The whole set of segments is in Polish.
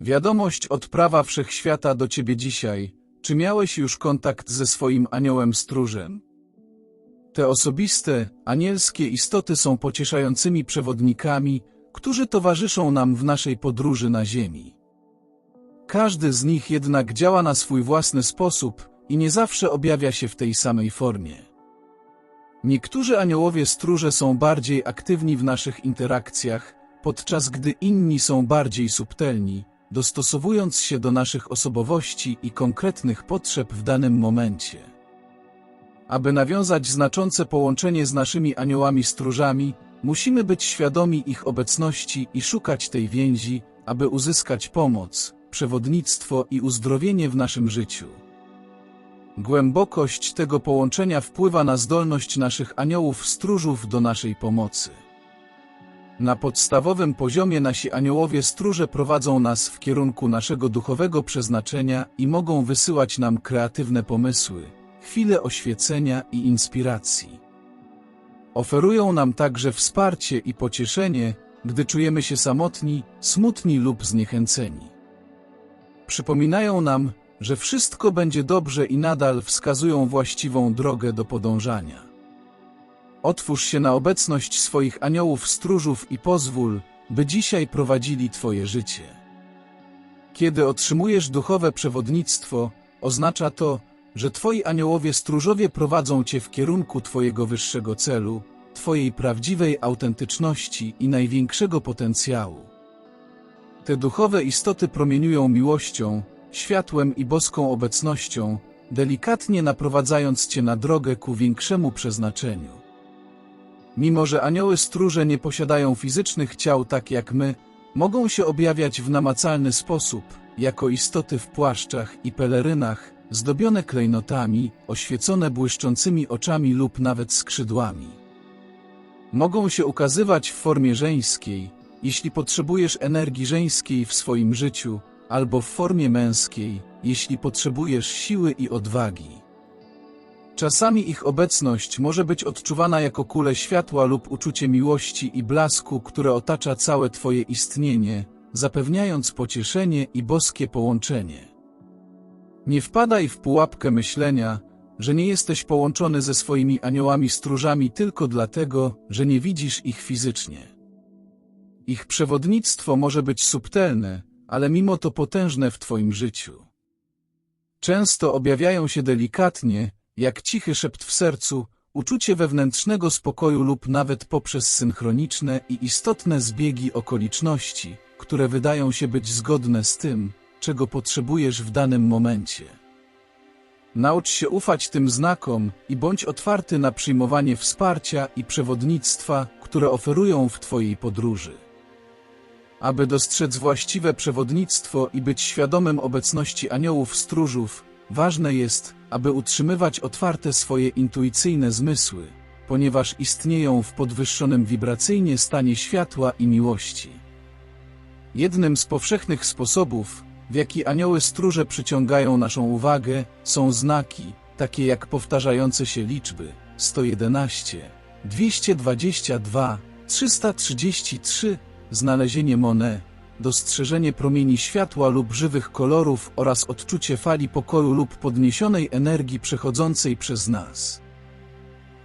Wiadomość od prawa wszechświata do ciebie dzisiaj. Czy miałeś już kontakt ze swoim aniołem stróżem? Te osobiste, anielskie istoty są pocieszającymi przewodnikami, którzy towarzyszą nam w naszej podróży na Ziemi. Każdy z nich jednak działa na swój własny sposób i nie zawsze objawia się w tej samej formie. Niektórzy aniołowie stróże są bardziej aktywni w naszych interakcjach, podczas gdy inni są bardziej subtelni, dostosowując się do naszych osobowości i konkretnych potrzeb w danym momencie. Aby nawiązać znaczące połączenie z naszymi aniołami stróżami, musimy być świadomi ich obecności i szukać tej więzi, aby uzyskać pomoc, przewodnictwo i uzdrowienie w naszym życiu. Głębokość tego połączenia wpływa na zdolność naszych aniołów stróżów do naszej pomocy. Na podstawowym poziomie nasi aniołowie stróże prowadzą nas w kierunku naszego duchowego przeznaczenia i mogą wysyłać nam kreatywne pomysły, chwile oświecenia i inspiracji. Oferują nam także wsparcie i pocieszenie, gdy czujemy się samotni, smutni lub zniechęceni. Przypominają nam, że wszystko będzie dobrze i nadal wskazują właściwą drogę do podążania. Otwórz się na obecność swoich aniołów stróżów i pozwól, by dzisiaj prowadzili Twoje życie. Kiedy otrzymujesz duchowe przewodnictwo, oznacza to, że Twoi aniołowie stróżowie prowadzą Cię w kierunku Twojego wyższego celu, Twojej prawdziwej autentyczności i największego potencjału. Te duchowe istoty promieniują miłością, światłem i boską obecnością, delikatnie naprowadzając Cię na drogę ku większemu przeznaczeniu. Mimo, że anioły stróże nie posiadają fizycznych ciał tak jak my, mogą się objawiać w namacalny sposób, jako istoty w płaszczach i pelerynach, zdobione klejnotami, oświecone błyszczącymi oczami lub nawet skrzydłami. Mogą się ukazywać w formie żeńskiej, jeśli potrzebujesz energii żeńskiej w swoim życiu, albo w formie męskiej, jeśli potrzebujesz siły i odwagi. Czasami ich obecność może być odczuwana jako kule światła lub uczucie miłości i blasku, które otacza całe Twoje istnienie, zapewniając pocieszenie i boskie połączenie. Nie wpadaj w pułapkę myślenia, że nie jesteś połączony ze swoimi aniołami stróżami tylko dlatego, że nie widzisz ich fizycznie. Ich przewodnictwo może być subtelne, ale mimo to potężne w Twoim życiu. Często objawiają się delikatnie, jak cichy szept w sercu, uczucie wewnętrznego spokoju lub nawet poprzez synchroniczne i istotne zbiegi okoliczności, które wydają się być zgodne z tym, czego potrzebujesz w danym momencie. Naucz się ufać tym znakom i bądź otwarty na przyjmowanie wsparcia i przewodnictwa, które oferują w Twojej podróży. Aby dostrzec właściwe przewodnictwo i być świadomym obecności aniołów stróżów, ważne jest, aby utrzymywać otwarte swoje intuicyjne zmysły, ponieważ istnieją w podwyższonym wibracyjnie stanie światła i miłości. Jednym z powszechnych sposobów, w jaki anioły stróże przyciągają naszą uwagę, są znaki, takie jak powtarzające się liczby 111, 222, 333, znalezienie Monet, dostrzeżenie promieni światła lub żywych kolorów oraz odczucie fali pokoju lub podniesionej energii przechodzącej przez nas.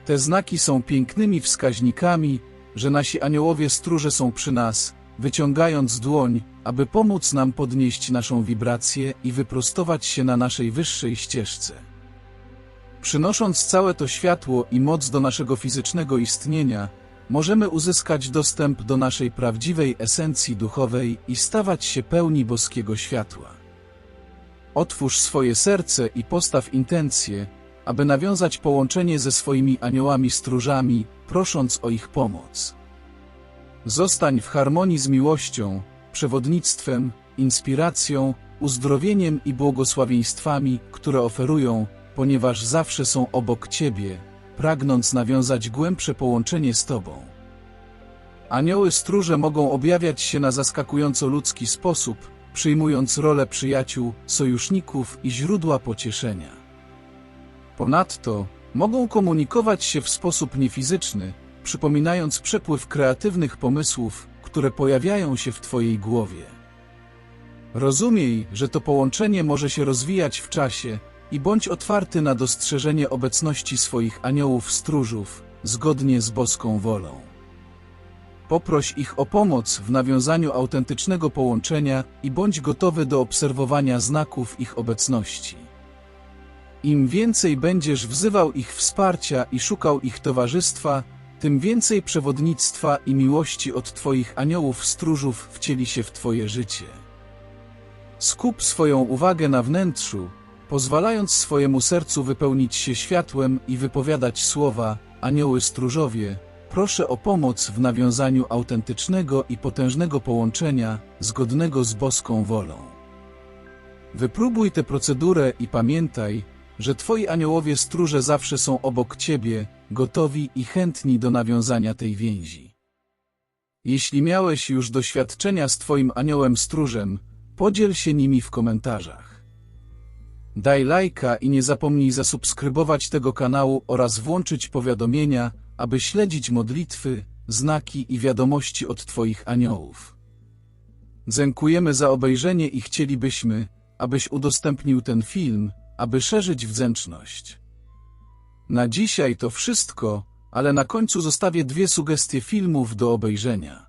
Te znaki są pięknymi wskaźnikami, że nasi aniołowie stróże są przy nas, wyciągając dłoń, aby pomóc nam podnieść naszą wibrację i wyprostować się na naszej wyższej ścieżce. Przynosząc całe to światło i moc do naszego fizycznego istnienia, możemy uzyskać dostęp do naszej prawdziwej esencji duchowej i stawać się pełni boskiego światła. Otwórz swoje serce i postaw intencje, aby nawiązać połączenie ze swoimi aniołami stróżami, prosząc o ich pomoc. Zostań w harmonii z miłością, przewodnictwem, inspiracją, uzdrowieniem i błogosławieństwami, które oferują, ponieważ zawsze są obok Ciebie, pragnąc nawiązać głębsze połączenie z Tobą. Anioły stróże mogą objawiać się na zaskakująco ludzki sposób, przyjmując rolę przyjaciół, sojuszników i źródła pocieszenia. Ponadto, mogą komunikować się w sposób niefizyczny, przypominając przepływ kreatywnych pomysłów, które pojawiają się w Twojej głowie. Rozumiej, że to połączenie może się rozwijać w czasie i bądź otwarty na dostrzeżenie obecności swoich aniołów stróżów, zgodnie z boską wolą. Poproś ich o pomoc w nawiązaniu autentycznego połączenia i bądź gotowy do obserwowania znaków ich obecności. Im więcej będziesz wzywał ich wsparcia i szukał ich towarzystwa, tym więcej przewodnictwa i miłości od Twoich aniołów stróżów wcieli się w Twoje życie. Skup swoją uwagę na wnętrzu, pozwalając swojemu sercu wypełnić się światłem i wypowiadać słowa: Anioły stróżowie, proszę o pomoc w nawiązaniu autentycznego i potężnego połączenia, zgodnego z boską wolą. Wypróbuj tę procedurę i pamiętaj, że Twoi aniołowie stróże zawsze są obok Ciebie, gotowi i chętni do nawiązania tej więzi. Jeśli miałeś już doświadczenia z Twoim aniołem stróżem, podziel się nimi w komentarzach. Daj lajka i nie zapomnij zasubskrybować tego kanału oraz włączyć powiadomienia, aby śledzić modlitwy, znaki i wiadomości od Twoich aniołów. Dziękujemy za obejrzenie i chcielibyśmy, abyś udostępnił ten film, aby szerzyć wdzięczność. Na dzisiaj to wszystko, ale na końcu zostawię dwie sugestie filmów do obejrzenia.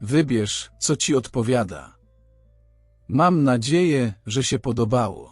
Wybierz, co ci odpowiada. Mam nadzieję, że się podobało.